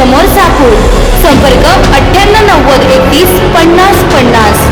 समोर साकूर संपर्क अठ्ठ्याण्णव नव्वद एकतीस पन्नास पन्नास.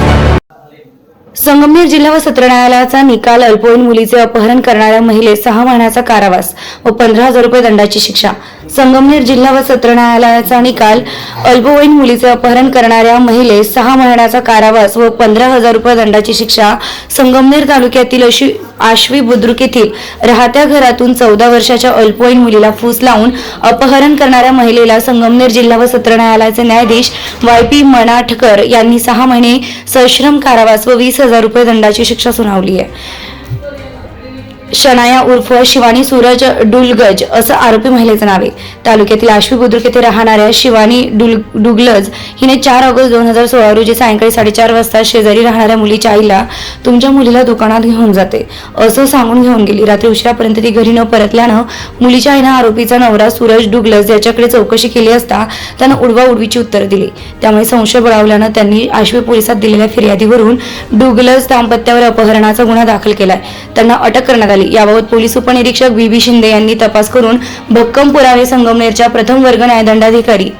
संगमनेर जिल्हा व सत्र न्यायालयाचा निकाल अल्पवयीन मुलीचे अपहरण करणाऱ्या महिलेस सहा महिन्याचा कारावास व पंधरा हजार रुपये दंडाची शिक्षा. संगमनेर जिल्हा व सत्र न्यायालयाचा निकाल अल्पवयीन मुलीचे अपहरण करणाऱ्या महिलेस सहा महिन्याचा कारावास व पंधरा हजार रुपये दंडाची शिक्षा संगमनेर तालुक्यातील अशी आश्वी बुद्रुक येथील राहत्या घरातून चौदा वर्षाच्या अल्पवयीन मुलीला फूस लावून अपहरण करणाऱ्या महिलेला संगमनेर जिल्हा व सत्र न्यायालयाचे न्यायाधीश वाय पी मनाठकर यांनी सहा महिने सश्रम कारावास व वीस हजार रुपये दंडाची शिक्षा सुनावली आहे. शनाया उर्फ शिवानी सूरज डुलगज असं आरोपी महिलेचं नाव आहे. तालुक्यातील आश्वी बुद्रुक येथे राहणाऱ्या शिवानी डुल डुगलज हिने चार ऑगस्ट दोन हजार सोळा रोजी सायंकाळी साडेचार वाजता शेजारी राहणाऱ्या मुलीच्या आईला तुमच्या मुलीला दुकानात घेऊन जाते. असं सांगून घेऊन गेली. रात्री उशिरापर्यंत ती घरी न परतल्यानं मुलीच्या आईनं आरोपीचा नवरा सूरज डुगलज याच्याकडे चौकशी केली असता त्यानं उडवा उडवीची उत्तर दिली. त्यामुळे संशय बळावल्यानं त्यांनी आश्वी पोलिसात दिलेल्या फिर्यादीवरून डुगलज दाम्पत्यावर अपहरणाचा गुन्हा दाखल केलाय. त्यांना अटक करण्यात आली. याबाबत पोलीस उपनिरीक्षक व्ही बी शिंदे यांनी तपास करून भक्कम पुरावे संगमनेरच्या प्रथम वर्ग न्यायदंडाधिकारी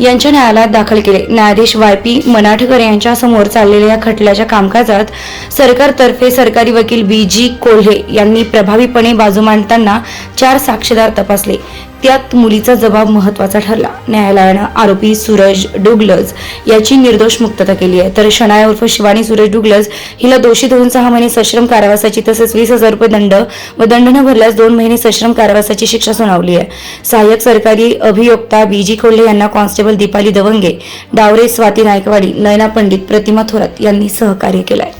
यांच्या न्यायालयात दाखल केले. न्यायाधीश वाय पी मनाठकर यांच्या समोर चाललेल्या या खटल्याच्या कामकाजात सरकारतर्फे सरकारी वकील बी जी कोल्हे यांनी प्रभावीपणे बाजू मांडताना चार साक्षीदार तपासले. त्यात मुलीचा जबाब महत्त्वाचा ठरला. न्यायालयानं आरोपी सूरज डुगलज याची निर्दोष मुक्तता केली आहे. तर शनाया उर्फ शिवानी सूरज डुगलज हिला दोषी धरून सहा महिने सश्रम कारावासाची तसेच वीस हजार रुपये दंड व दंड न भरल्यास दोन महिने सश्रम कारावासाची शिक्षा सुनावली आहे. सहाय्यक सरकारी अभियोक्ता बी जी कोल्हे यांना कॉन्स्टेबल दीपाली दवंगे डावरे स्वाती नायकवाडी नयना पंडित प्रतिमा थोरात यांनी सहकार्य केलं आहे